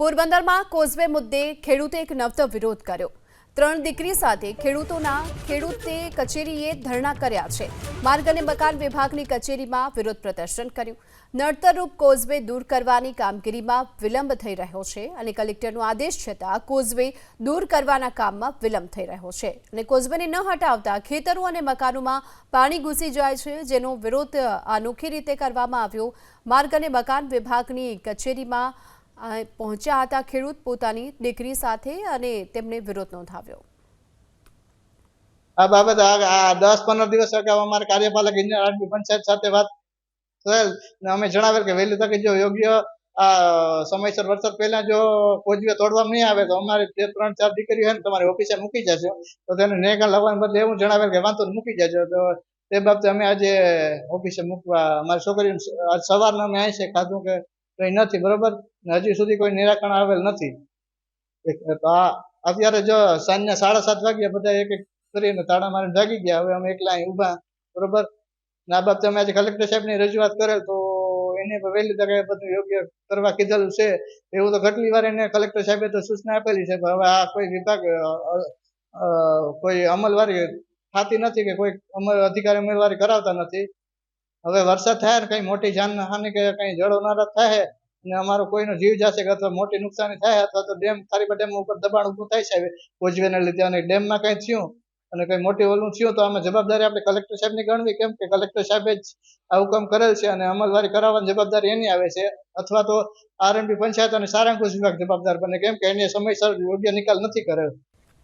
પોરબંદરમાં કોઝવે મુદ્દે ખેડૂતે એક નવતર વિરોધ કર્યો. ત્રણ દીકરી સાથે ખેડૂતોના ખેડૂતે કચેરીએ ધરણા કર્યા છે. માર્ગ અને મકાન વિભાગની કચેરીમાં વિરોધ પ્રદર્શન કર્યું. નડતરરૂપ કોઝવે દૂર કરવાની કામગીરીમાં વિલંબ થઈ રહ્યો છે અને કલેક્ટરનો આદેશ છતાં કોઝવે દૂર કરવાના કામમાં વિલંબ થઈ રહ્યો છે અને કોઝવેને ન હટાવતા ખેતરો અને મકાનોમાં પાણી ઘૂસી જાય છે, જેનો વિરોધ અનોખી રીતે કરવામાં આવ્યો. માર્ગ અને મકાન વિભાગની કચેરીમાં પહોંચ્યા હતા ખેડૂત પોતાની દીકરી સાથે અને તેમણે વિરોધ નોંધાવ્યો. આ બાબત દસ પંદર દિવસ અગાઉ અમારા કાર્યપાલક ઇજનેર આરબી પંચાયત સાથે વાત થયેલ ને અમે જણાવેલ કે વહેલી તકે જો યોગ્ય આ સમયસર વરસાદ પહેલા જો કોજવે તોડવામાં નહીં આવે તો અમારે જે ત્રણ, ચાર દીકરીઓ હોય ને તમારી ઓફિસે મૂકી જશે. તો તેને નેગા લાવવાને બદલે એવું જણાવેલ કે વાંધો મૂકી જજો. તો તે બાબતે અમે આજે ઓફિસે મૂકવા, અમારી છોકરીને સવારના અમે અહીં છે ખાધું કે કંઈ નથી, બરોબર? હજી સુધી કોઈ નિરાકરણ આવેલ નથી. તો આ, અત્યારે જો સાંજના સાડા સાત વાગ્યા બધા એક એક કરીને તાળા મારીને જાગી ગયા, હવે અમે એકલા અહીં ઊભા, બરોબર? ના આ બાબતે અમે આજે કલેક્ટર સાહેબની રજૂઆત કરેલ, તો એને વહેલી તકે બધું યોગ્ય કરવા કીધેલું છે. એવું તો કેટલી વાર એને કલેક્ટર સાહેબે તો સૂચના આપેલી છે હવે આ કોઈ વિભાગ કોઈ અમલવારી થતી નથી કે કોઈ અમલ, અધિકારી અમલવારી કરાવતા નથી. હવે વરસાદ થાય ને કઈ મોટી જાનહાનિ કે કઈ જળ નારાજ થાય અને અમારો કોઈનો જીવ જશે કે અથવા મોટી નુકસાની થાય અથવા તો ડેમ ખારીબા ડેમ ઉપર દબાણ ઊભું થાય છે કોજવેને લીધે અને ડેમમાં કઈ થયું અને કઈ મોટી ઓલું થયું તો આમાં જવાબદારી આપણે કલેક્ટર સાહેબની ગણવી કેમ કે કલેક્ટર સાહેબે જ આ હુકમ કરેલ છે અને અમલવારી કરાવવાની જવાબદારી એની આવે છે. અથવા તો આરએમપી પંચાયત અને સારાંકુશ વિભાગ જવાબદાર બને કેમ કે એને સમયસર યોગ્ય નિકાલ નથી કરેલ.